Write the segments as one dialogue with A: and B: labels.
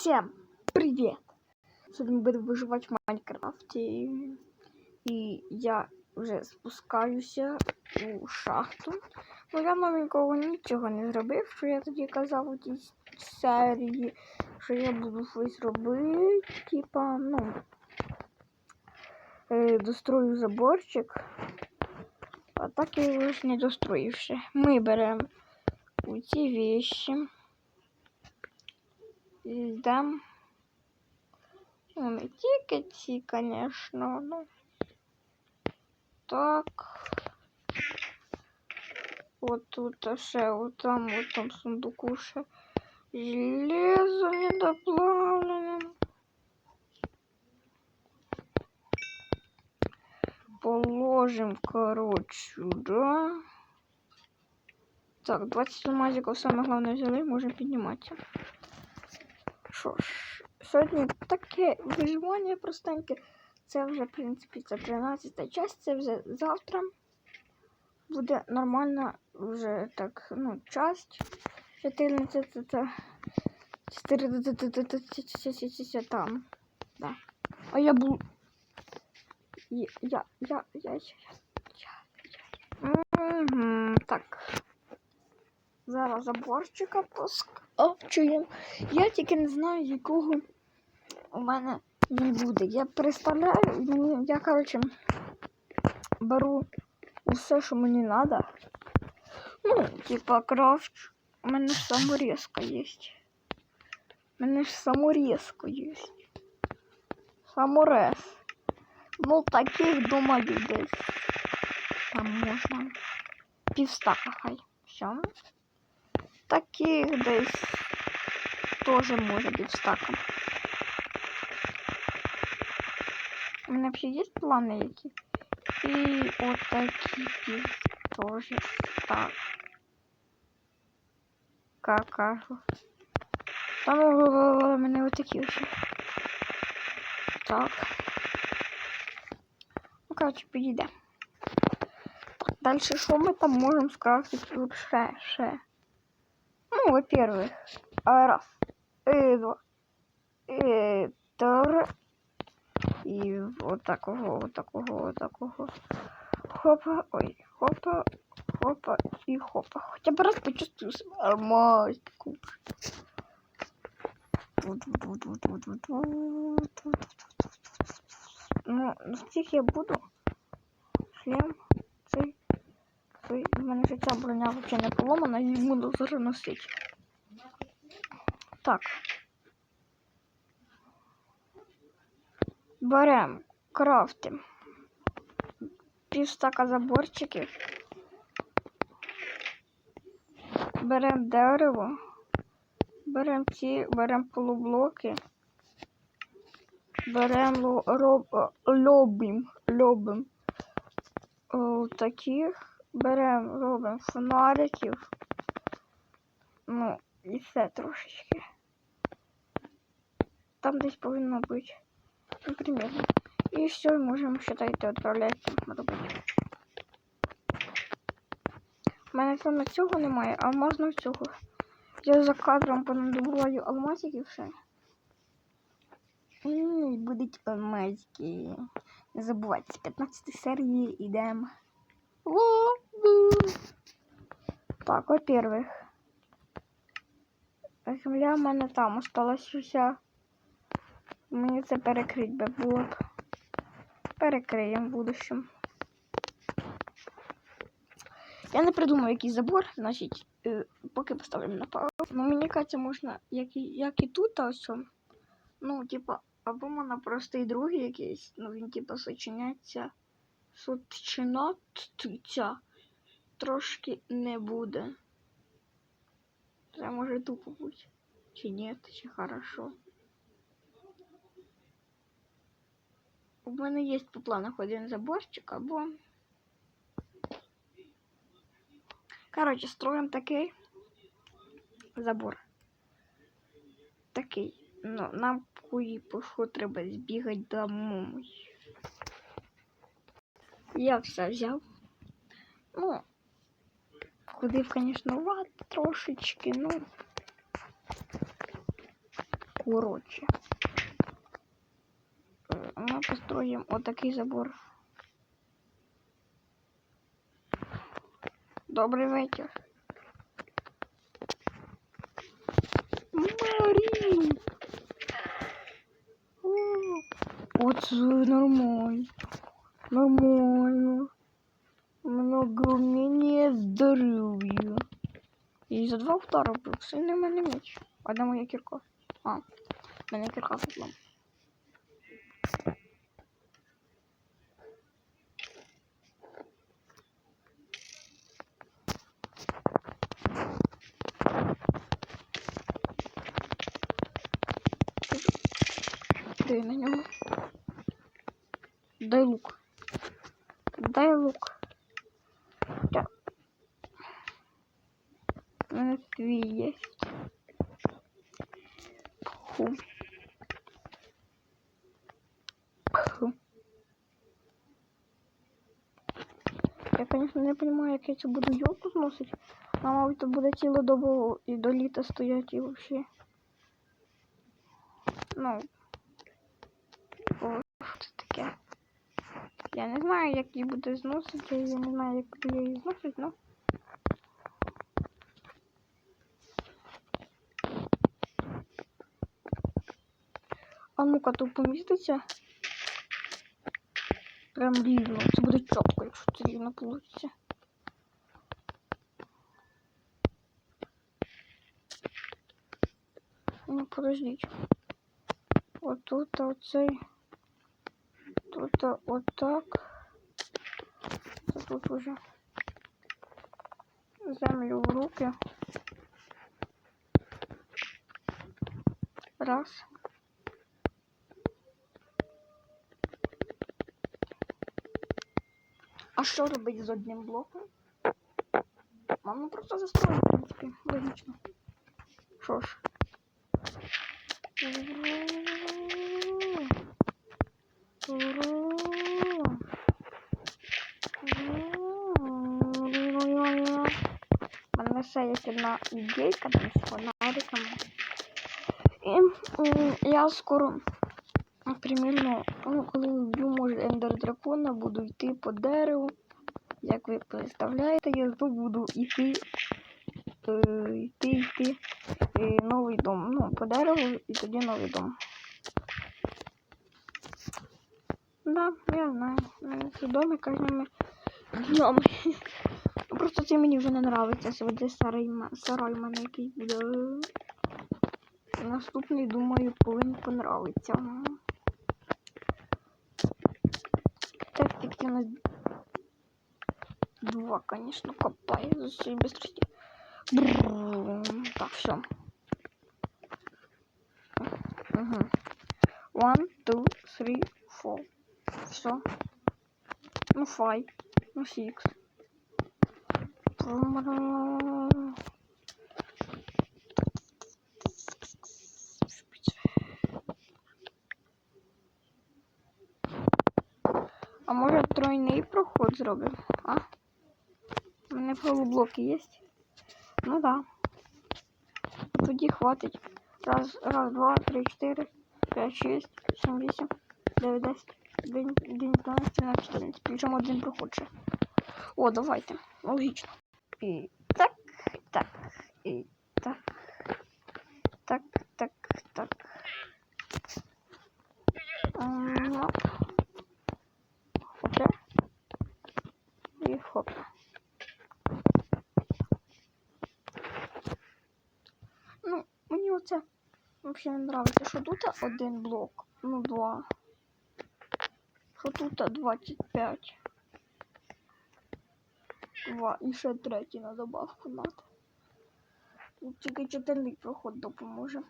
A: Всем привет! Сегодня буду выживать в Майнкрафте. І я вже спускаюся у шахту. Ну я новенького нічого не зробив, що я тоді казав у тій серії, що я буду щось робити. Типа, ну. Е, дострою заборчик. А так я його ж не достроїв ще. Ми беремо у ці вещи. Йдемо. Ну, не тільки ці, звісно, ну. Так. От тут ще, от там, от там сундуку ще железо недоплавлене. Положим, короче, сюда. Так, 20 алмазиков, самое главное взяли, можем підніматися. Що ж, сьогодні таке виживання простеньке. Це вже, в принципі, це 13 часть, це вже завтра буде нормальна вже так, ну, часть. 14 це 14 там. Да. А я був. Я, я, я, я, я, я. Угу, так. Зараз заборчика поскочуємо. Я тільки не знаю, якого у мене він буде. Я представляю, мені, я, коротше, беру усе, що мені треба. Ну, типа крафт. У мене ж саморезка є. У мене ж саморезка є. Саморез. Ну, таких думаю десь. Там можна. Півстака хай. Все. Таких десь теж може півстака. У мене взагалі є плани які? І отакі пів теж так. Как кажу. Там у мене отакі ось. Так. Ну, короче, підійде. Так, далі що ми там можемо скрафтити тут ще, ще? Ну, во-первых, а, раз, и два, и три, и вот такого, вот такого, вот такого. Хопа, ой, хопа, хопа и хопа. Хотя бы раз почувствую алмазку. Ну, всіх я буду. Шлем. У мене ж ця броня взагалі не поломана, і буду зараз носити. Так. Берем, крафтим. Півстака заборчиків. Берем дерево. Берем ці, берем полублоки. Берем ло- роб, лобім, лобім. О, таких. Берем, робимо фонариків. Ну, і все трошечки. Там десь повинно бути. Ну, примерно. І все, можемо считайте, відправляти робити. У мене саме цього немає, а можна цього. Я за кадром понадобуваю алмазиків ще. І будуть алмазики. Не забувайте, з 15 серії йдемо. Так, во-первых. Земля в мене там осталась уся. Мені це перекрить би було б. Перекриємо в будущем. Я не придумав який забор, значить, е, поки поставимо на паузу. Ну, мені кажеться, можна, як і, як і тут, а ось. Ну, типа, або можна просто і другий якийсь, ну він типа сочиняється. Сочинатися трошки не буде. Це може тупо бути. Чи ні, чи хорошо. У мене є по планах один заборчик, або. Короче, строим такий забор. Такий. Ну, нам кої по треба збігати домой. Я все взяв. Ну, сходив, звісно, в ад трошечки, ну короче, мы построим вот такой забор. Добрий вечір. Марі! О, Оце нормально. Нормально. Много Многоумение здоров'ю. И за два удара був. Сильний в мене меч. Одна моя кірка. А, в мене кірка випла. Дай на него. Дай лук. Дай лук. Ну, не понимаю, як я це буду йолку зносити. А мабуть, тут буде добу і до літа стояти і взагалі. Ну. О, це таке. Я не знаю, як її буде зносити, я не знаю, як буде її зносити, ну. А ну-ка, тут поміститься. Прям рівно. Це буде чопко, якщо це рівно вийде. Ну, подождіть. Отут цей. Тут отак. Тут уже землю в руки. Раз. А що робити з одним блоком? Мама просто застроїть, в принципе, логично. Що ж. У мене ще є одна ідейка, десь вона рекомендує. Я скоро примерно. Ну, коли вб'ю, може, ендер дракона, буду йти по дереву. Як ви представляєте, я тут буду йти, е, йти, йти е, новий дом. Ну, по дереву і тоді новий дом. Да, я знаю. Це доми кожними днем. Ну, просто це мені вже не подобається. Це буде старий сарай в мене який буде. Наступний, думаю, повинен понравиться. я на два, конечно, копаю за своей быстрости. Так, все. Угу. One, two, three, four. Все. Ну, five. Ну, six. Зробимо, а? У мене полублоки є? Ну да. Тоді хватить. Раз, раз, два, три, чотири, п'ять, шість, сім, вісім, дев'ять, десять, один, один, дванадцять, тринадцять, чотирнадцять. Причому один проход. О, давайте. Логічно. І так, так, і так, так. М, оп. Хопля. І хопля. Ну, мені оце взагалі не подобається, що тут один блок, ну два. Що тут 25. Два. І ще третій на добавку надо. Тут тільки чотирний проход допоможе.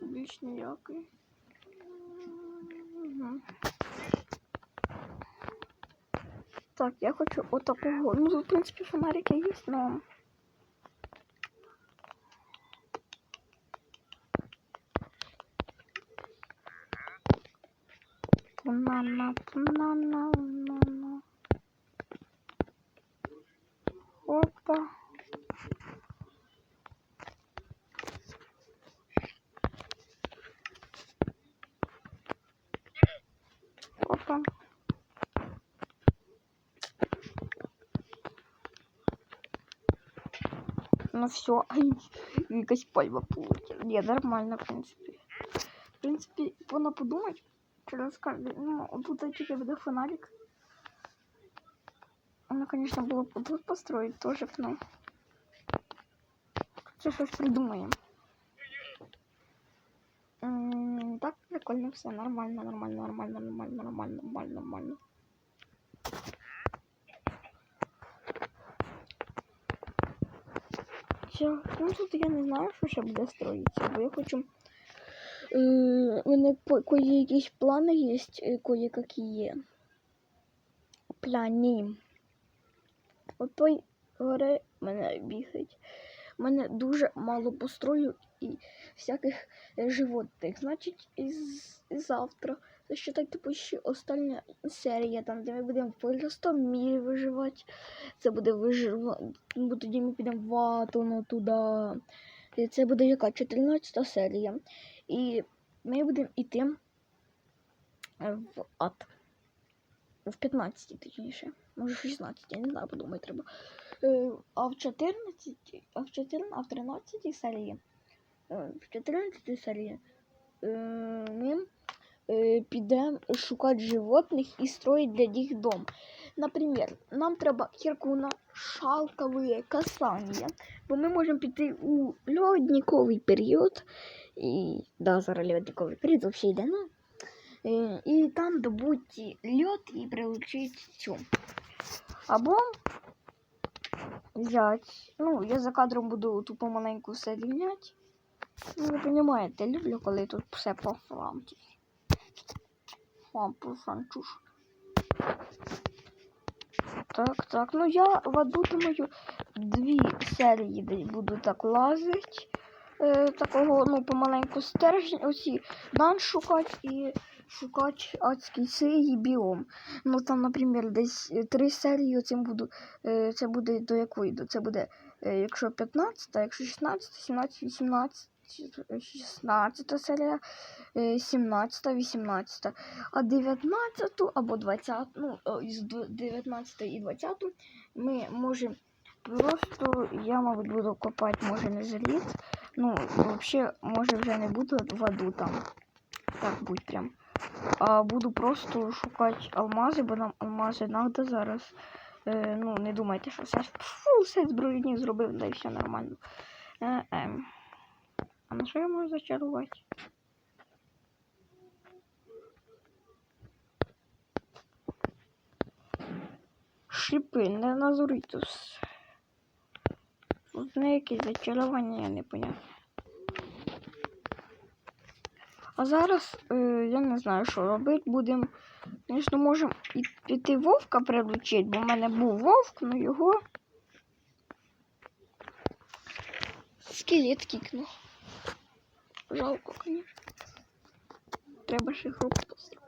A: Більш ніякий. Мгм. Так, я хочу отакого. Ну, в принципі, фонарики є, но... anlattım anlattım anlattım anlattım. Hoppa. Ну все, Вика спальба получил. Не, нормально, в принципе. В принципе, надо подумать. через кожен, ну, тут тільки буде фонарик. Вона, конечно, було б тут построить тоже, ну. Це щось придумаємо. М, Так, прикольно, все нормально, нормально, нормально, нормально, нормально, нормально, нормально. Все, ну тут я не знаю, що ще буде строїтися, бо я хочу. Е, мене кої якісь плани є, е, кої-які є. Плані. От той горе мене бігать. У мене дуже мало построю і всяких е, животних. Значить, із, завтра. Це ще так, типу, ще остання серія, там, де ми будемо в мірі виживати. Це буде вижива... бо тоді ми підемо в Атону туди. І це буде яка 14 серія. І ми будемо йти е, в ад. В 15 точніше. Може 16, я не знаю, подумати треба. Е, А в 14, а в 14, а в 13 серії, е, в 14 серії ми підемо шукати животних і строїти для них дом. Наприклад, нам треба кіркуна, шалкове касання, бо ми можемо піти у льодниковий період. І да, зараз льодниковий період взагалі йде. Ну, е, і там добути льод і прилучити цю. Або взять. Ну, я за кадром буду ту помаленьку все рівняти. Ну, ви розумієте, люблю, коли тут все по французі. Фам по. Так, так. Ну я в аду думаю, дві серії буду так лазити. Е, такого, ну, помаленьку стержень, оці дан шукати і шукати адський сей біом. Ну там, наприклад, десь е, три серії цим буду. Е, це буде до якої? Це буде, е, якщо 15, якщо 16, 17, 18, 16 серія, е, 17, 18. А 19 або 20, ну, д- 19 і 20 ми можемо просто, я, мабуть, буду копати, може, не заліт. Ну, взагалі, може, вже не буду в аду там. Так будь прям. А буду просто шукати алмази, бо нам алмази треба зараз. Е, ну, не думайте, що все, фу, все збройні зробив, да і все нормально. Е, ем. А на що я можу зачарувати? Шипи, не назоритус. Тут не якісь зачарування, я не поняв. А зараз е, я не знаю, що робити. Будемо, звісно, можемо і піти вовка прилучити, бо в мене був вовк, ну його. Скелет кікнув. Жалко, звісно. Треба ще групу построїти.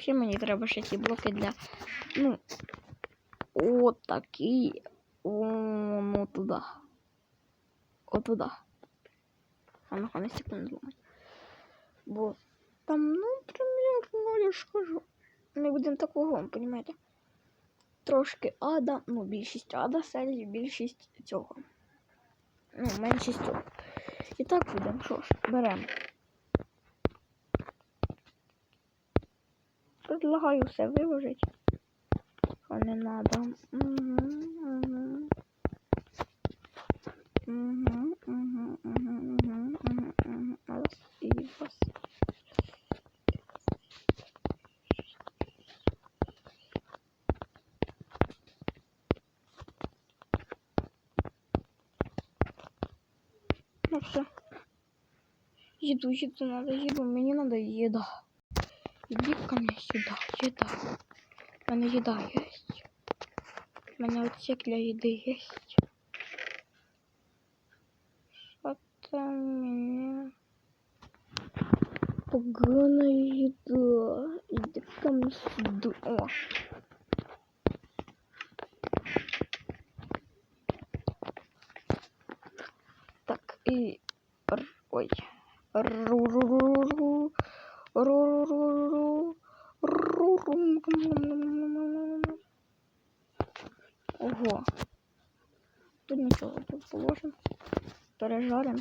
A: Взагалі мені треба ще ті блоки для. Ну, от такі. О, ну туди. От туди. А ну не секунду зламати. Бо там, ну, примірно, я ж кажу. Ми будемо такого, понімаєте? Трошки ада, ну, більшість ада серії, більшість цього. Ну, меншість цього. І так будемо, що ж, беремо. Предлагаю все виложити. А не надо. Угу, угу. Угу, угу, угу, угу, угу, угу. Раз і раз. Ну все. Еду, еду надо, еду. Мне надо еда. Иди ко мне сюда, еда. У мене їда є. У мене отсек для їди є. Що там мені? Погана їда. Іди ко мне сюди. О. Так, і... р- Ой. Ру-ру-ру-ру. Ру-ру-ру-ру. Ого. Тут нічого тут положимо. Пережаримо.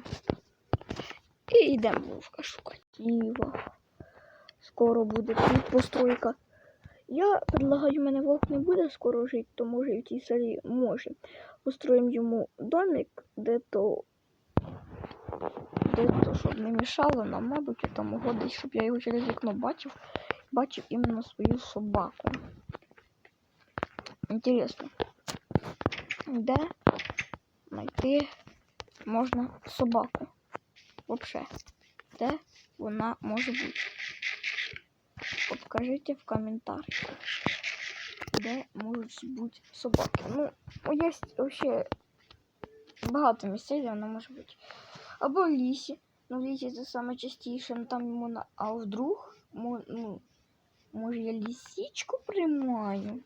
A: І йдемо вовка шукати. Скоро буде тут постройка. Я предлагаю, мене вовк не буде скоро жити, то може і в тій селі може. Устроїмо йому домик, де то. Де то, щоб не мішало нам, мабуть, там угодить, щоб я його через вікно бачив. Бачив іменно свою собаку. Інтересно. Де знайти можна собаку? Вообще. Де вона може бути? Покажите в комментариях, де можуть бути собаки. Ну, є вообще багато місцей, де вона може бути. Або в лісі. Ну, в лісі це саме частіше, ну там йому на. А вдруг, мо- ну, може я лісічку приймаю.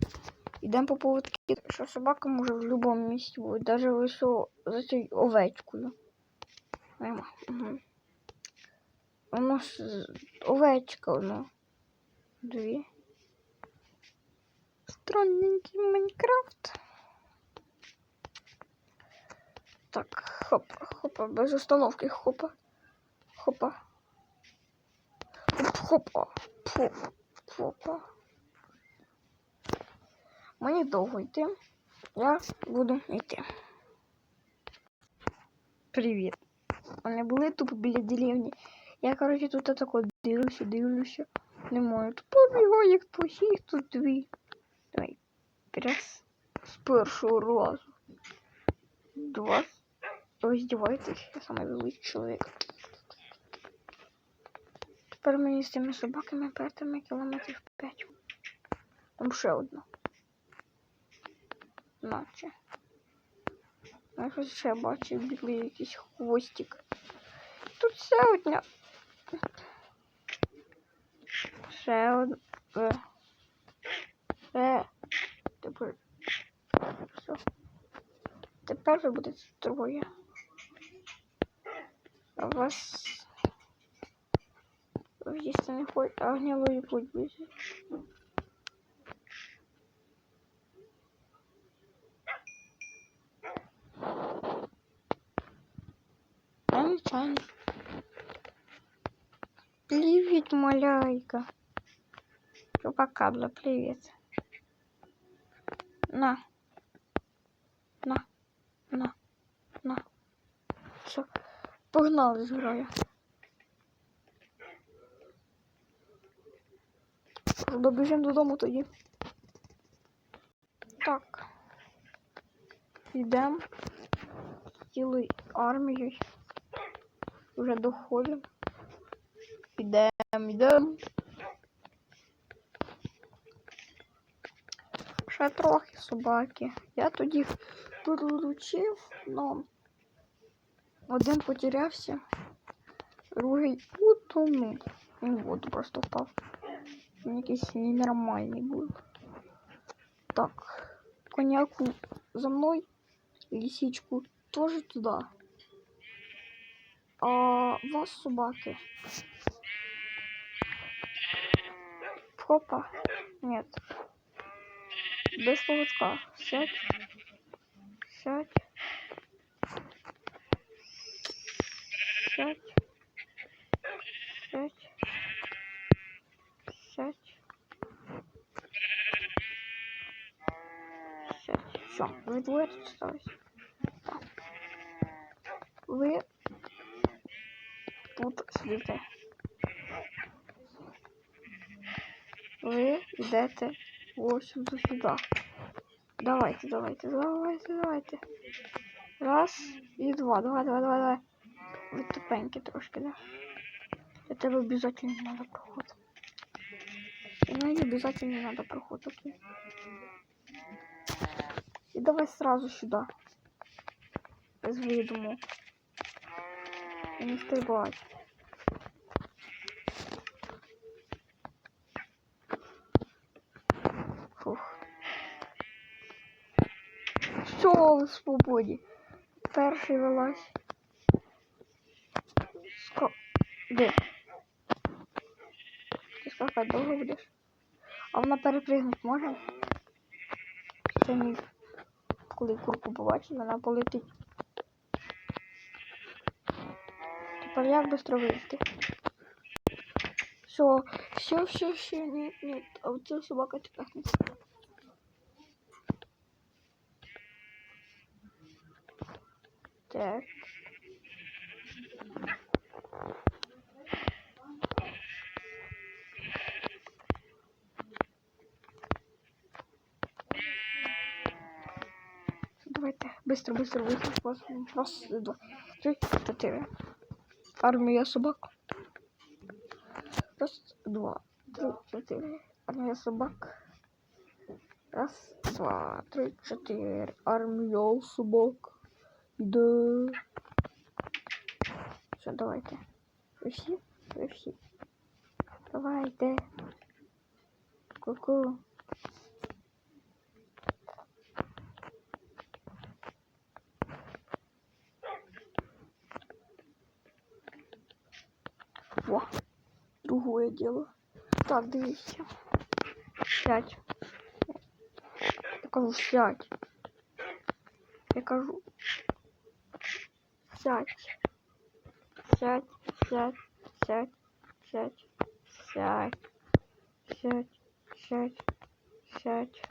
A: Ідемо по поводки, що собака може в будь-якому місці бути, навіть лише за цією овечкою. Нема. Угу. Воно ж овечка, воно. Дві. Странненький Майнкрафт. Так, хопа, хопа, без остановки, хопа. Хопа. Хоп, хопа. Фу, хопа. Мені довго йти. Я буду йти. Привіт. Вони були тупо біля деревні. Я, коротше, тут тако дивлюся, дивлюся. Немає. Тут побігаю, як плохих тут дві. Давай. Раз. З першого разу. Два. Ви здіваєтесь, я самий великий чоловік. Тепер мені з цими собаками п'ятими кілометрів п'ять. Там ще одна. Наче. Я ще бачу, білий якийсь хвостик. Тут ще одна. Ще одна. Е. Е. Тепер. Все. Тепер ви будете троє. А вас. Їсти не ходить, а гнилої путь буде. Нечаянно. Привет, маляйка. Чупакабла, привет. На. На. На. На. Все. Погнали з грою. Добіжимо додому тоді. Так. Йдемо. Цілою армією. Вже доходимо. Ідемо, йдемо. Ще трохи собаки. Я тоді приручив, но один потерявся, другий утонув. Він в воду просто впав. Він якийсь ненормальний був. Так, коняку за мною, лисичку теж туди. А вас собаки. Хопа. Нет. Без поводка. Сядь. Сядь. Сядь. Сядь. Сядь. Сядь. Все, вы двое тут осталось. Так. Вы сидите. Ви йдете ось сюди сюди. Давайте, давайте, давайте, давайте. Раз і два. Давай, давай, давай, давай. Ви тупенькі трошки, да? Для тебе обязательно надо проход. Мне обязательно надо проход, окей? И давай сразу сюда. Без видуму. И не стрибать. Свободі. Перший вилазь. Ско... Де? Ти скакати довго будеш? А вона перепригнути може? Це ні. Коли курку побачить, вона полетить. Тепер як быстро вилізти? Все, все, все, все, ні, ні. А оця собака тікатниця. Так. Давайте, быстро, быстро, быстро. Раз, два, три, чотири. Армія собак. Раз, два, три, чотири. Армія собак. Раз, два, три, чотири. Армія собак. Іде. Все, давайте. Ви всі? Ви всі. Давайте. Ку-ку. Во, другое дело. Так, дивіться. Сядь. Я кажу, сядь. Я кажу. Сядь. Сядь, сядь, сядь, сядь, сядь, сядь, сядь, сядь,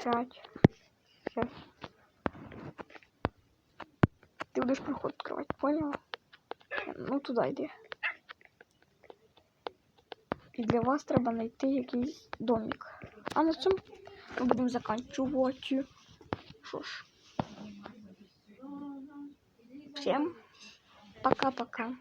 A: сядь, сядь. Ти будеш проход відкривати, поняла? Ну туди йди. І для вас треба знайти якийсь домик. А на цьому ми будемо закінчувати. Що ж. Всем пока-пока.